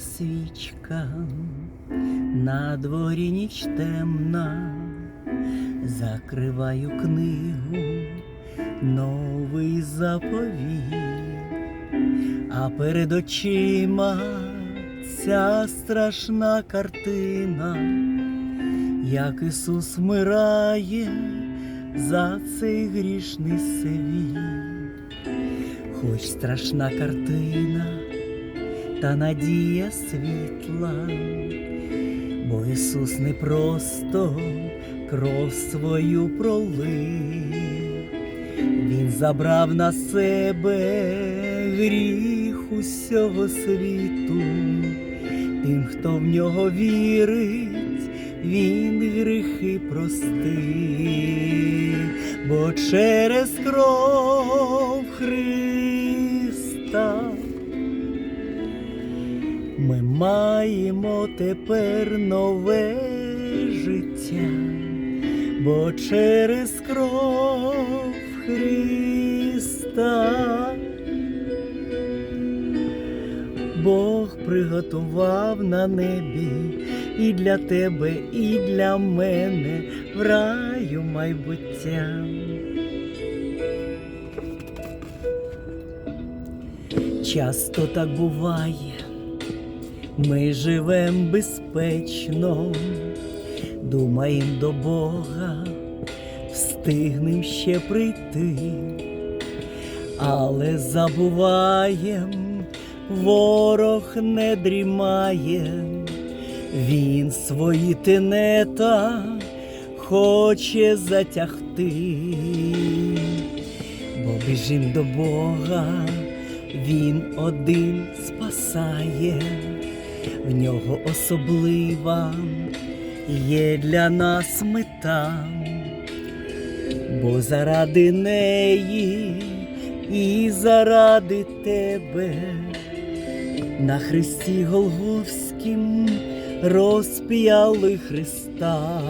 свічка, на дворі ніч темна, закриваю книгу, новий заповіт, а перед очима ця страшна картина, як Ісус вмирає за цей грішний світ. Хоч страшна картина, та надія світла, бо Ісус не просто кров свою пролив, Він забрав на себе гріх усього світу, тим, хто в нього вірить, він гріхи простив, бо через кров Христа. Ми маємо тепер нове життя, бо через кров Христа Бог приготував на небі і для тебе, і для мене в раю майбуття. Часто так буває, ми живем безпечно, думаєм до Бога, встигнем ще прийти, але забуваєм, ворог не дрімає, він свої тенета хоче затягти, бо біжим до Бога. Він один спасає, в нього особлива є для нас мета, бо заради неї і заради тебе на Христі Голговськім розп'яли Христа,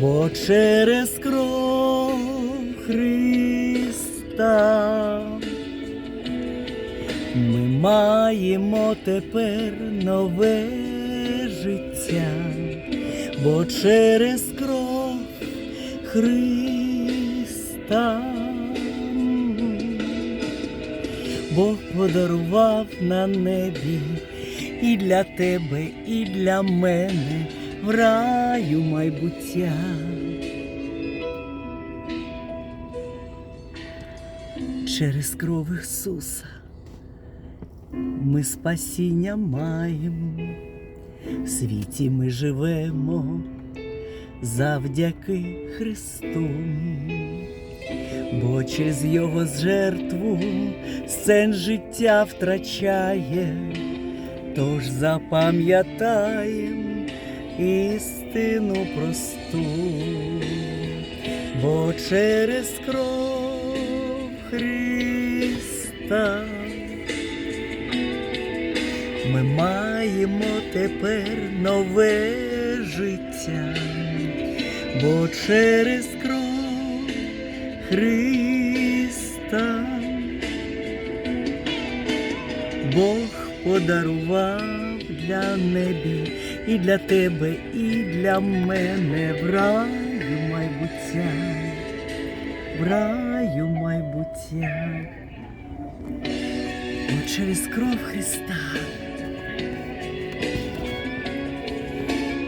бо через кров Христа. Маємо тепер нове життя, бо через кров Христа Бог подарував на небі і для тебе, і для мене в раю майбуття. Через кров Ісуса ми спасіння маємо, в світі ми живемо завдяки Христу, бо через Його жертву сенс життя втрачає, тож запам'ятаєм істину просту, бо через кров Христа. Ми маємо тепер нове життя, бо через кров Христа Бог подарував для небі і для тебе, і для мене в раю майбуття, в раю майбуття. Бо через кров Христа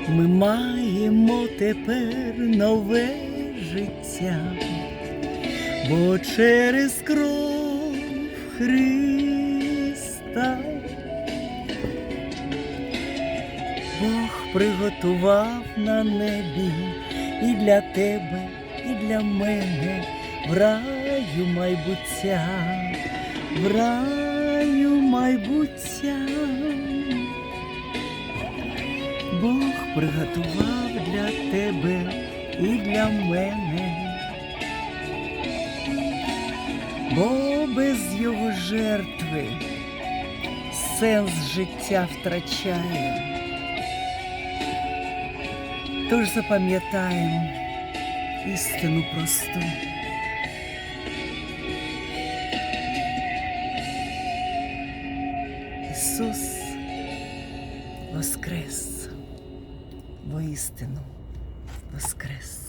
ми маємо тепер нове життя, бо через кров Христа Бог приготував на небі і для тебе, і для мене в раю майбуття, в раю майбуття. Бог приготував для тебе і для мене, бо без його жертви сенс життя втрачає. Тож запам'ятаємо істину просту. Ісус воскрес, воістину воскрес.